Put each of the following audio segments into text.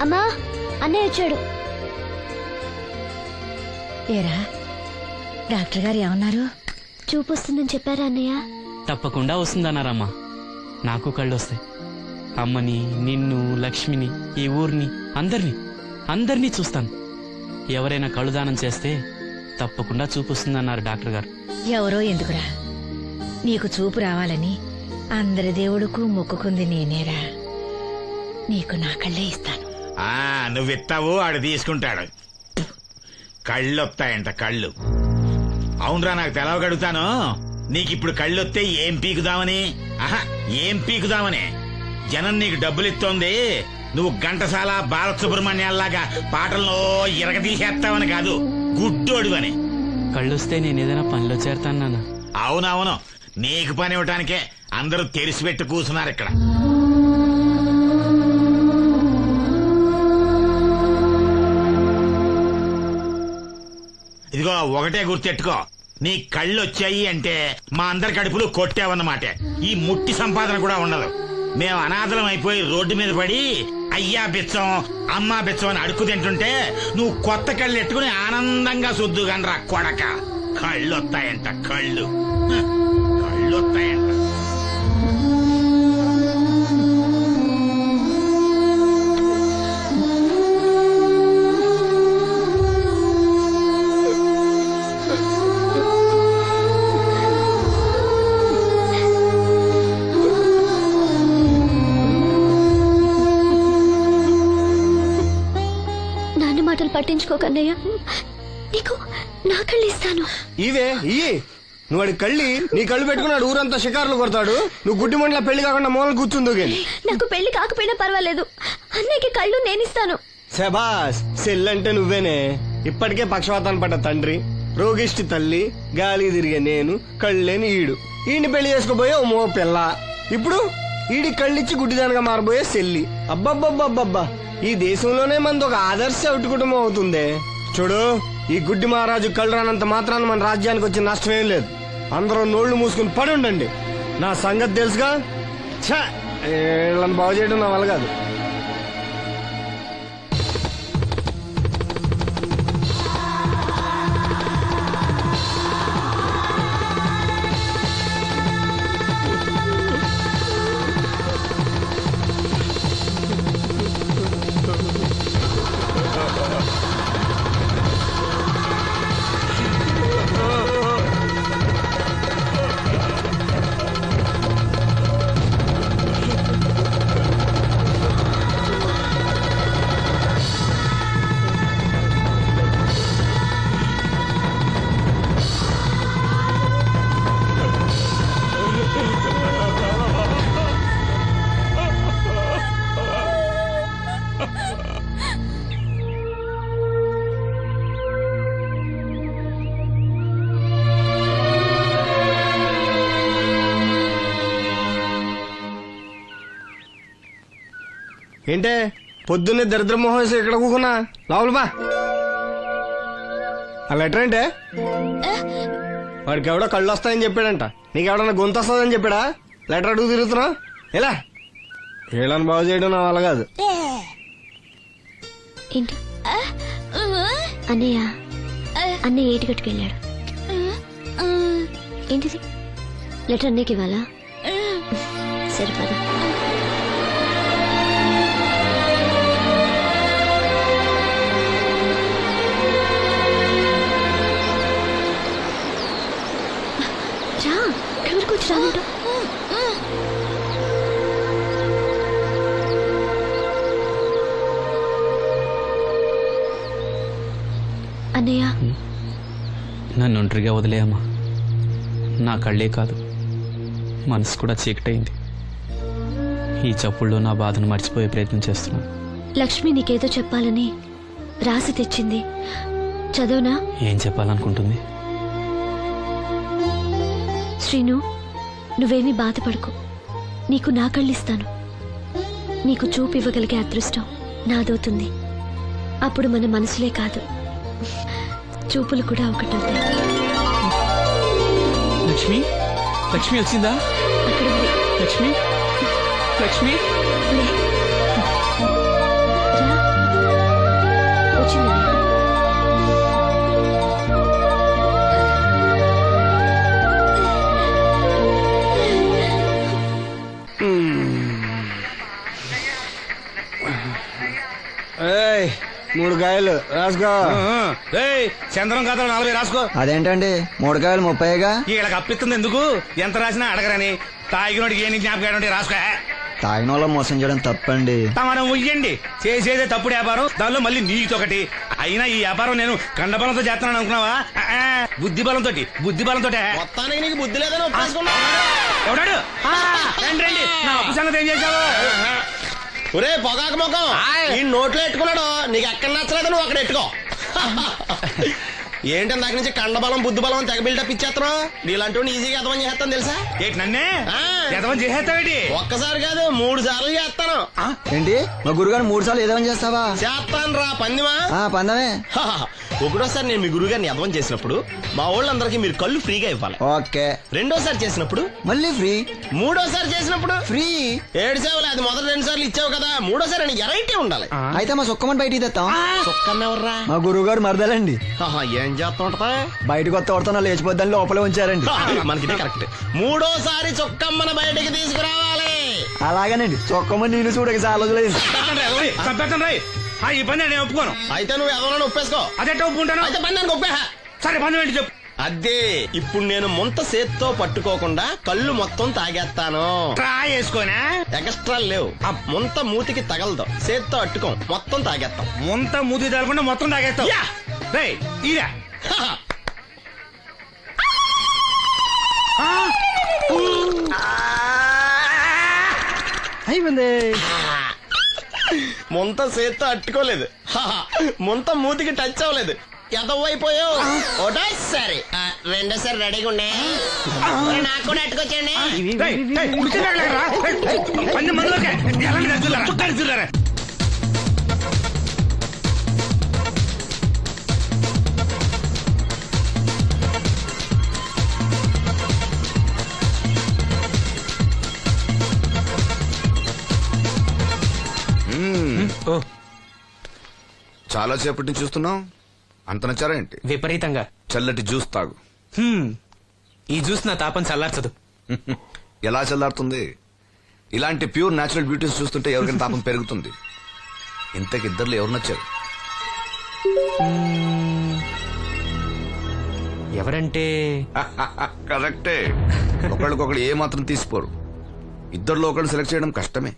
అమ్మా అన్నయ్య వచ్చాడు. ఏరా డాక్టర్ గారు ఏమన్నారు? చూపు వస్తుందని చెప్పారా అన్నయ్య? తప్పకుండా వస్తుందన్నారమ్మా. నాకు కళ్ళు వస్తాయి. అమ్మని నిన్ను లక్ష్మిని ఈ ఊరిని అందరినీ అందరినీ చూస్తాను. ఎవరైనా కళ్ళు దానం చేస్తే తప్పకుండా చూపిస్తుందన్నారు డాక్టర్ గారు. ఎవరో ఎందుకురా? నీకు చూపు రావాలని అందరి దేవుడుకు మొక్కుకుంది నేనేరా. నీకు నా కళ్ళే ఇస్తాను. ఆ నువ్వు ఇస్తావు ఆడు తీసుకుంటాడు. కళ్ళు వస్తాయంట కళ్ళు. అవునరా నాకు తెలవగడుగుతాను. నీకు ఇప్పుడు కళ్ళు వస్తే ఏం పీకుదామని? ఆహా ఏం పీకుదామని? జనం నీకు డబ్బులు ఇస్తోంది నువ్వు ఘంటసాల బాలసుబ్రహ్మణ్యాల్లాగా పాటల్లో ఇరగదీసేస్తావని కాదు గుడ్డోడువని. కళ్ళు వస్తే నేను ఏదైనా పనిలో చేరతాను నాన్న. అవునవును. నీకు పని ఇవ్వటానికే అందరూ తెరిచిపెట్టి కూర్చున్నారు ఇక్కడ. ఇదిగో ఒకటే గుర్తెట్టుకో. నీ కళ్ళు వచ్చాయి అంటే మా అందరి కడుపులు కొట్టావన్నమాట. ఈ ముట్టి సంపాదన కూడా ఉండదు. మేము అనాథలం అయిపోయి రోడ్డు మీద పడి అయ్యా బిచ్చం అమ్మా బిచ్చం అని అడుక్కు తింటుంటే నువ్వు కొత్త కళ్ళు ఎట్టుకుని ఆనందంగా సుద్దుగనరా కొడక. కళ్ళొత్తాయంట కళ్ళు. కళ్ళొత్తాయంట. మాటలు పట్టించుకోకన్నయ్య. నీకు నా కళ్ళు ఇస్తాను ఇవే ఇయ్యి. నువ్వు వాడి కళ్ళి నీ కళ్ళు పెట్టుకున్నాడు ఊరంతా షికారులు కొడతాడు. నువ్వు గుడ్డి మండల పెళ్ళి కాకుండా మూల కూర్చుందు నాకు పెళ్ళి కాకపోయినా పర్వాలేదు. అన్నయ్యకి కళ్ళు నేనిస్తాను. శబాస్ సెల్లంటే నువ్వేనే. ఇప్పటికే పక్షవాతాన్ని పడ్డ తండ్రి రోగిష్టి తల్లి గాలి తిరిగే నేను కళ్ళేని ఈడు. ఈయన్ని పెళ్ళి చేసుకోబోయే ఓ మో పిల్ల. ఇప్పుడు ఈడి కళ్ళిచ్చి గుడ్డిదానిగా మారబోయే సెల్లి. అబ్బబ్బబ్బబ్బబ్బా. ఈ దేశంలోనే మనది ఒక ఆదర్శ ఒకటి కుటుంబం అవుతుంది. చూడు ఈ గుడ్డి మహారాజు కళ్ళు రానంత మాత్రాన మన రాజ్యానికి వచ్చిన నష్టమేం లేదు. అందరూ నోళ్ళు మూసుకుని పడి ఉండండి నా సంగతి తెలుసుగా? ఛ! వీళ్ళని బాగు చేయడం నా వల్ల కాదు. ఏంటే? పొద్దున్నే దరిద్ర మొహం వేసి ఇక్కడ కూకున్నా? లోపల బా. ఆ లెటర్ ఏంటే? వాడికి ఎవడో కళ్ళు వస్తాయని చెప్పాడంట. నీకు ఎవడన్నా గొంతు వస్తుందని చెప్పాడా? లెటర్ అడుగు తిరుగుతున్నా ఎలా? వీళ్ళని బాగు చేయడం నా వల్ల కాదు. ఏంటి? అన్నయ్య. అన్నయ్య ఏటి కట్టుకెళ్ళాడు. ఏంటిది? లెటర్ అన్నయ్యకి ఇవ్వాలా? సరే రానంట అన్నయ్య. నన్ను ఒంటరిగా వదిలేయమ్మా. నా కళ్ళే కాదు. మనసు కూడా చీకటైంది. ఈ చప్పుల్లో నా బాధను మర్చిపోయే ప్రయత్నం చేస్తున్నాను. లక్ష్మి నీకేదో చెప్పాలని రాసి తెచ్చింది. చదవనా? ఏం చెప్పాలనుకుంటుంది? శ్రీను నువ్వేమీ బాధపడకు. నీకు నా కళ్ళిస్తాను. నీకు చూపు ఇవ్వగలిగే అదృష్టం నాదవుతుంది. అప్పుడు మన మనసులే కాదు. చూపులు కూడా ఒకటవుతాయి. లక్ష్మి? లక్ష్మి వచ్చిందా? అక్కడ ఉంది. లక్ష్మి? లక్ష్మి? లే. రా. వచ్చింది? ఏయ్ మూడు కాయలు రాసుకో. చంద్రం కథలు నలభై రాసుకో. అదేంటండి? మూడు కాయలు ముప్పైగా? వీళ్ళకి అప్పిస్తుంది ఎందుకు? ఎంత రాసినా అడగరని. తాగినోడికి ఏ జ్ఞాపకం రాసుకో. తాగిన వాళ్ళ మోసం చేయడం తప్పండి. మనం ఉయ్యండి. చేసేదే తప్పుడు వ్యాపారం దానిలో మళ్ళీ నీతొకటి అయినా ఈ వ్యాపారం నేను కండబలంతో చేస్తున్నాను అనుకున్నావా? బుద్ధి బలంతో బుద్ధి బలంతో మొత్తానికి నీకు బుద్ధి లేదని ఎవడాడు? ఆ, రండి రండి. నా అప్పు సంగతి ఏం చేశావు? ఒరే పొగాకు ముఖం. ఈ నోట్లో ఎట్టుకున్నాడు నీకు ఎక్కడ నచ్చలేదు నువ్వు అక్కడ ఎట్టుకో. ఏంటి దాని నుంచి కండబలం బుద్ధి బలం అని తెగ బిల్డప్ ఇచ్చేస్తున్నావు? నీలాంటి వాడిని ఈజీగా అర్థం చేస్తాను తెలుసా? ఏంటి నన్నే? ఆ. ఎంతమంది చేసేస్తావేటి? ఒక్కసారి కాదు మూడు సార్లు చేస్తాను. ఏంటి? మా గురుగారు మూడు సార్లు ఏదేమని చేస్తావా? చేస్తాను రా పందిమా. ఆ పందమే. ఒకటోసారి నేను మీ గురువు గారిని అర్థం చేసినప్పుడు మా వాళ్ళందరికీ మీరు కళ్ళు ఫ్రీగా ఇవ్వాలి. ఓకే. రెండోసారి చేసినప్పుడు? మళ్ళీ ఫ్రీ మూడోసారి చేసినప్పుడు? ఫ్రీ ఏడు సేవలు అది మొదటి రెండు సార్లు ఇచ్చావు కదా. మూడోసారి అని ఎరైటీ ఉండాలి. అయితే మా సుక్కమని బయటికి తెస్తాం చొక్కన్నెవర్రా మా గురువు గారు మరదలండి ఆహా, ఏం చేస్తుంటా బయటకు వస్తే కొడుతున్నా లేచిపోద్దని లోపలే ఉంచారండి. మనకి కరెక్ట్. మూడోసారి చొక్కమ్మన బయటికి తీసుకురావాలి. అలాగేనండి. చొక్కమని నేను చూడక చాలా రోజులైంది. చంపేస్తాను రాయ్. ఆ, ఈ పని నేను ఒప్పుకోను. అయితే నువ్వు ఎవరైనా ఒప్పేసుకో. అదెట్ట ఒప్పుకుంటాను. అయితే పని దానికి ఒప్పేహ సరే పని ఏంటి చెప్పు. అదే ఇప్పుడు నేను ముంత సేత్తో పట్టుకోకుండా కళ్ళు మొత్తం తాగేస్తాను. ట్రా వేసుకోనా? ఎక్స్ట్రా లేవు. ఆ. ముంత మూతికి తగలదు. సేత్తో అట్టుకోం. మొత్తం తాగేస్తాం. ముంత మూతి తగలకుండా మొత్తం. రేయ్ ఇరా అయిపోయింది ముంత సేత్తో అట్టుకోలేదు. ముంత మూతికి టచ్ అవ్వలేదు ఎదవైపోయావు ఒకటోసారి ఆ, రెండోసారి రెడీగా ఉండే నాకు కూడా అట్టుకొచ్చండి చాలా సేపటి నుంచి చూస్తున్నాం అంత నచ్చారా ఏంటి? విపరీతంగా. చల్లటి జ్యూస్ తాగు. హ్మ్. ఈ జ్యూస్ నా తాపం చల్లార్చదు. ఎలా చల్లారుతుంది? ఇలాంటి ప్యూర్ న్యాచురల్ బ్యూటీస్ చూస్తుంటే ఎవరికైనా తాపం పెరుగుతుంది. ఇంతకి ఇద్దరు ఎవరు నచ్చారు? ఎవరంటే? కరెక్టే. ఒకళ్ళకొకళ్ళు ఏ మాత్రం తీసిపోరు. ఇద్దరిలో ఒకళ్ళు సెలెక్ట్ చేయడం కష్టమే.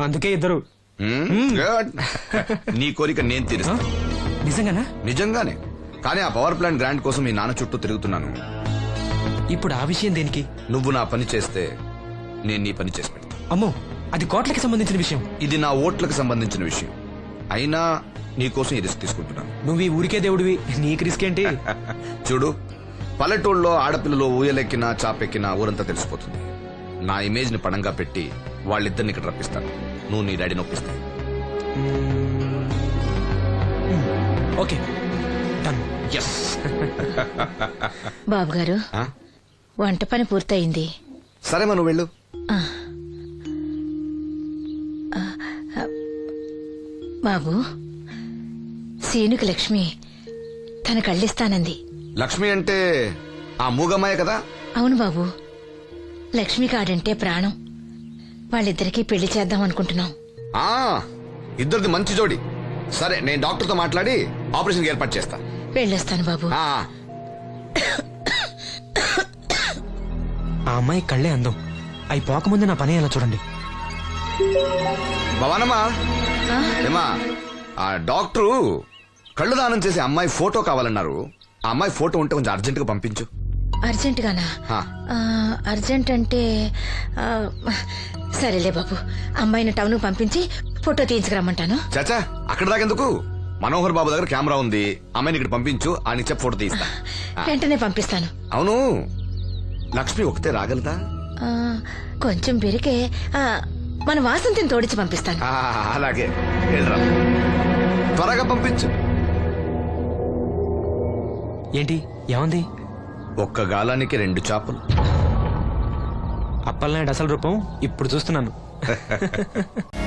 అందుకే ఇద్దరు. Hmm? Good. నీ కోరిక నేను తీరుస్తాను నిజంగానా? నిజంగానే. కానీ ఆ పవర్ ప్లాంట్ గ్రాంట్ కోసం మీ నాన్న చుట్టూ తిరుగుతున్నాను. ఇప్పుడు ఆ విషయం దేనికి? నువ్వు నా పని చేస్తే నేను నీ పని చేసి పెడతా. అమ్మో అది కోట్లకి సంబంధించిన విషయం. ఇది నా ఓట్లకు సంబంధించిన విషయం. అయినా నీకోసం ఈ రిస్క్ తీసుకుంటున్నాను. నువ్వు ఈ ఊరికే దేవుడివి. నీకు రిస్క్ ఏంటి? చూడు పల్లెటూళ్ళలో ఆడపిల్లలు ఊయలెక్కినా చాపెక్కినా ఊరంతా తెలిసిపోతుంది. నా ఇమేజ్ని పడంగా పెట్టి వాళ్ళిద్దరిని ఇక్కడ రప్పిస్తాను. నువ్వు నీ డాడీ నొప్పిస్తాయి ఓకే. ఎస్ బాబు గారు వంట పని పూర్తయింది. సరే మనం వెళ్ళు. బాబు సీనుకి లక్ష్మి తన కళ్ళిస్తానంది. లక్ష్మి అంటే ఆ మూగమ్మాయే కదా? అవును బాబు లక్ష్మి కాడంటే ప్రాణం. వాళ్ళిద్దరికీ పెళ్ళి చేద్దాం అనుకుంటున్నాం. ఆ ఇద్దరిది మంచి జోడి. సరే నేను డాక్టర్తో మాట్లాడి ఆపరేషన్ ఏర్పాటు చేస్తా. వెళ్ళొస్తాను బాబు. ఆ, ఆ. అమ్మాయి కళ్ళే అందం. అవి పోకముందు నా పని ఎలా చూడండి. భవానమ్మా. ఏమా ఆ డాక్టరు కళ్ళు దానం చేసే అమ్మాయి ఫోటో కావాలన్నారు. ఆ అమ్మాయి ఫోటో ఉంటే కొంచెం అర్జెంట్గా పంపించు. అర్జెంట్ గానా ఆ. ఆ, అర్జెంట్ అంటే ఆ, సరేలే బాబు. అమ్మాయిని టౌన్ పంపించి ఫోటో తీయించుకురమ్మంటాను. చాచా అక్కడ దాకెందుకు మనోహర్ బాబు దగ్గర కెమెరా ఉంది. అమ్మాయిని ఇక్కడ పంపించు ఆయన చెప్పి ఫోటో తీస్తా. వెంటనే పంపిస్తాను. అవును. లక్ష్మి ఒకతే రాగలదా? ఆ, కొంచెం పెరిగే ఆ, మన వాసంతిని తోడిచి పంపిస్తాను. ఆ, అలాగే. వెళ్ళరా. త్వరగా పంపించు. ఏంటి? ఏమంది? ఒక్క గాలానికి రెండు చేపలు. అప్పలనాయుడు అసలు రూపం? ఇప్పుడు చూస్తున్నాను.